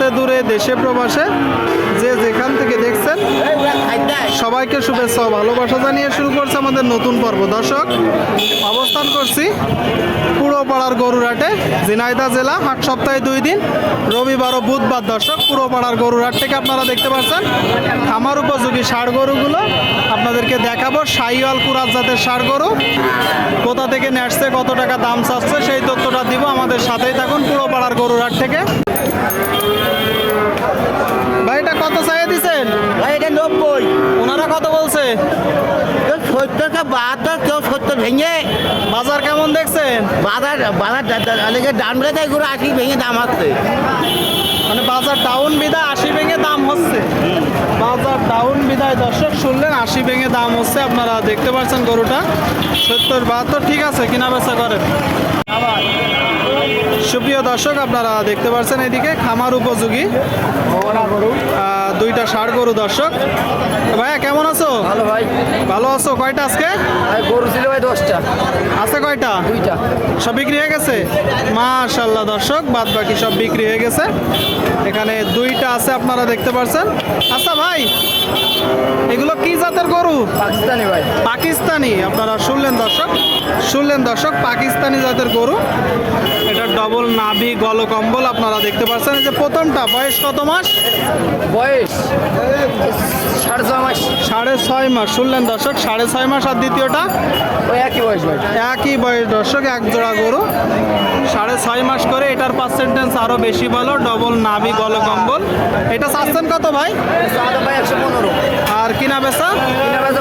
কাছে দূরে দেশে প্রবাসে। যে যেখান থেকে দেখছেন, সবাইকে শুভেচ্ছা ও ভালোবাসা জানিয়ে শুরু করছে আমাদের নতুন পর্ব। দর্শক, অবস্থান করছি পুরোপাড়ার গরুরহাটে ঝিনাইদা জেলা, হাট সপ্তাহে দুই দিন, রবিবার ও বুধবার। দর্শক, পুরোপাড়ার গরুরহাট থেকে আপনারা দেখতে পাচ্ছেন খামার উপযোগী ষাড় গরুগুলো। আপনাদেরকে দেখাবো, সাইওয়াল কুরাত জাতের ষাড় গরু। কোথা থেকে নেসছে, কত টাকা দাম চাচ্ছে, সেই তথ্যটা দিব। আমাদের সাথেই থাকুন পুরোপাড়ার গরুরহাট থেকে। ভাই এটা কত চাইয়ে দিছেন? ভাই এটা নব্বই। ওনারা কত বলছে? কেউ সত্তরকে বাহাত্তর কেউ সত্তর ভেঙে। বাজার কেমন দেখছেন? বাজার বাজার অনেকে দাম বেড়ে দেয় করে আশি ভেঙে দাম আসছে মানে বাজার ডাউন বিদায় আশি ভেঙে দাম হচ্ছে। বাজার ডাউন বিদায় দর্শক শুনলেন আশি ভেঙে দাম হচ্ছে আপনারা দেখতে পাচ্ছেন গরুটা। সত্তর বাহাত্তর ঠিক আছে কিনা বেচা করেন। সুপ্রিয় দর্শক আপনারা দেখতে পাচ্ছেন এদিকে খামার উপযোগী। দুইটা ষাড় গরু দর্শক। ভাইয়া কেমন আছো? ভালো ভাই। ভালো আছো? কয়টা আজকে? গরু ছিল ভাই দশটা। আছে কয়টা? দুইটা। সব বিক্রি হয়ে গেছে? মাশাল্লাহ দর্শক বাদ বাকি সব বিক্রি হয়ে গেছে। এখানে দুইটা আছে আপনারা দেখতে পাচ্ছেন। আচ্ছা ভাই এগুলো কি জাতের গরু? পাকিস্তানি ভাই। পাকিস্তানি। আপনারা শুনলেন দর্শক শুনলেন দর্শক পাকিস্তানি জাতের গরু। এটা ডবল নাভি গলকম্বল আপনারা দেখতে পাচ্ছেন যে প্রথমটা বয়স কত মাস? বয়স সাড়ে ছ মাস। সাড়ে ছয় মাস শুনলেন দর্শক সাড়ে ছয় মাস আর দ্বিতীয়টা? ওই একই বয়স ভাই। একই বয়স দর্শক এক জোড়া গরু। সাড়ে ছয় মাস করে এটার পার্সেন্টেজ আরও বেশি ভালো ডবল নাভি গলকম্বল। এটা চাচ্ছেন কত ভাই? একশো পনেরো। আর কিনা বেচা? কিনা বেচা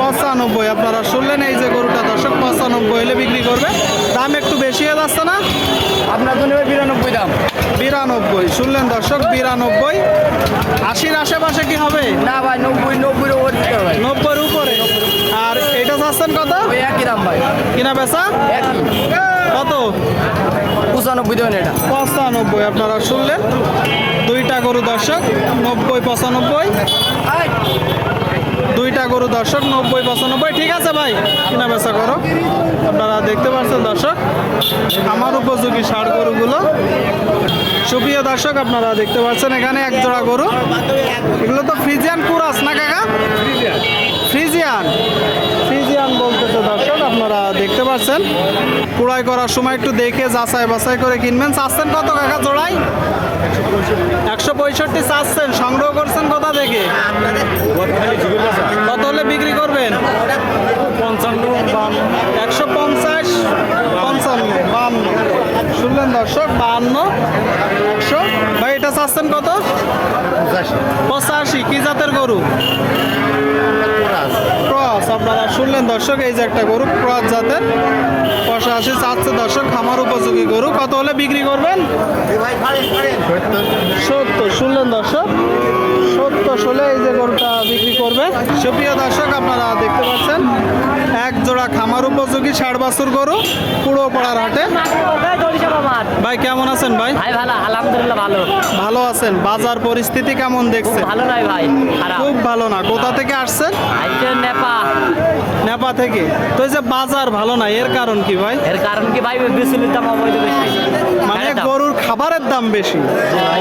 পঁচানব্বই আপনারা শুনলেন এই যে গরুটা পঁচানব্বই হলে বিক্রি করবে। দাম একটু বেশি হয়ে যাচ্ছে না। আপনার জন্য বিরানব্বই দাম। বিরানব্বই শুনলেন দর্শক বিরানব্বই। আশির আশেপাশে কি হবে? না ভাই নব্বই নব্বই নব্বইয়ের উপরে। আর এটা চাচ্ছেন কত? একই দাম ভাই। কিনা বেচা? কত? পঁচানব্বই দেবেন এটা। পঁচানব্বই আপনারা শুনলেন। দুইটা গরু দর্শক নব্বই পঁচানব্বই। দুইটা গরু, দর্শক, নব্বই, পঁচানব্বই, ঠিক আছে ভাই? কিনা বেচা করো। আপনারা দেখতে পাচ্ছেন, দর্শক, আমার উপযোগী ষাড় গরুগুলো। সুপ্রিয় দর্শক, আপনারা দেখতে পাচ্ছেন এখানে এক জোড়া গরু। এগুলো তো ফ্রিজিয়ান কুরাস না কাকা? ফ্রিজিয়ান। ফ্রিজিয়ান বলতেছে দর্শক, আপনারা দেখতে পাচ্ছেন। কুড়াই করার সময় একটু দেখে যাচাই বাছাই করে কিনবেন। চাচ্ছেন কত কাকা জোড়াই? একশো পঁয়ষট্টি চাচ্ছেন, সংগ্রহ করছেন কোথা থেকে কত হলে বিক্রি করবেন পঞ্চান্ন একশো পঞ্চাশ পঞ্চান্ন বান্ন শুনলেন দর্শক বাহান্ন। একশো ভাই এটা চাচ্ছেন কত? পঁচাশি। কি জাতের গরু? ক্রস। আপনারা শুনলেন দর্শক এই যে একটা গরু ক্রস জাতের। পঁচাশি চাচ্ছে দর্শক খামার উপযোগী গরু। কত হলে বিক্রি করবেন? সত্তর শুনলেন দর্শক? হলে এই যে গরুটা বিক্রি করবে সুপ্রিয় দর্শক আপনারা দেখতে পাচ্ছেন এক জোড়া খামার উপযোগী ষাট বাছুর গরু পুরো পাড়ার হাটে। ভাই কেমন আছেন ভাই? ভাই ভালো আলহামদুলিল্লাহ ভালো ভালো আছেন? বাজার পরিস্থিতি কেমন দেখছেন? ভালো নয় ভাই খুব ভালো না। কোথা থেকে আসছেন? নেপা নেপা থেকে। তো এই যে বাজার ভালো না এর কারণ কি ভাই? এর কারণ কি ভাই? বিচুলির দাম অবৈধ বেশি। গাড়ির দাম। গরুর খাবারের দাম বেশি।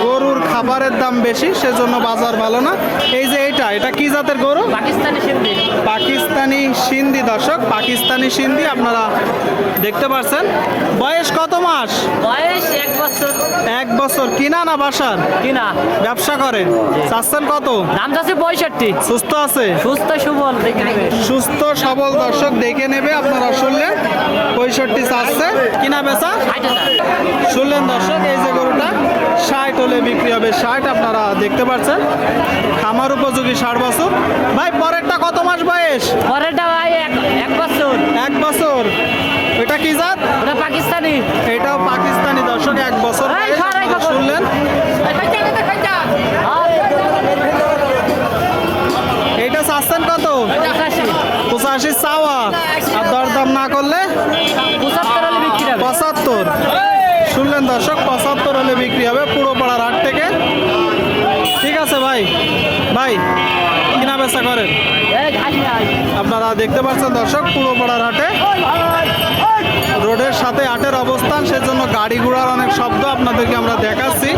গরুর খাবারের দাম বেশি সেজন্য বাজার ভালো না। এই যে এটা এটা কি জাতের গরু? পাকিস্তানি সিন্ধি। পাকিস্তানি সিন্ধি দর্শক পাকিস্তানি সিন্ধি আপনারা দেখতে পাচ্ছেন বয়স কত মাস? বয়স এক বছর। এক বছর। কিনা না বাসার? কিনা। ব্যবসা করেন। চাচ্ছেন কত? দাম যাচ্ছে পঁয়ষট্টি। সুস্থ আছে? সুস্থ সুবল সুস্থ সবল দর্শক দেখে নেবে আপনারা শুনলেন পঁয়ষট্টি চাচ্ছে। কিনা বেচা? ষাট শুনলেন দর্শক এই যে গরুটা ষাট হলে বিক্রি হবে ষাট আপনারা দেখতে পাচ্ছেন। খামার উপযোগী ষাট বছর। ভাই পরেরটা কত মাস বয়স? পরেরটা ভাই এক বছর। এক বছর। এটা কি জাত? ওটা পাকিস্তানি। এটাও পাকিস্তানি দর্শক এক বছর। শুনলেন? এইটা চাচ্ছেন কত? পঁচাশি। পঁচাশি চাওয়া। আর দরদাম না করলে পঁচাত্তর। পঁচাত্তর দর্শক, পঁচাত্তর হলে বিক্রি হবে পুরো পাড়ার হাট থেকে। ঠিক আছে ভাই ভাই কিনা বেচা করেন? আপনারা দেখতে পাচ্ছেন দর্শক পুরো পাড়ার হাটে। রোডের সাথে হাটের অবস্থান, সেজন্য গাড়ি ঘোড়ার অনেক শব্দ আপনাদেরকে আমরা দেখাচ্ছি।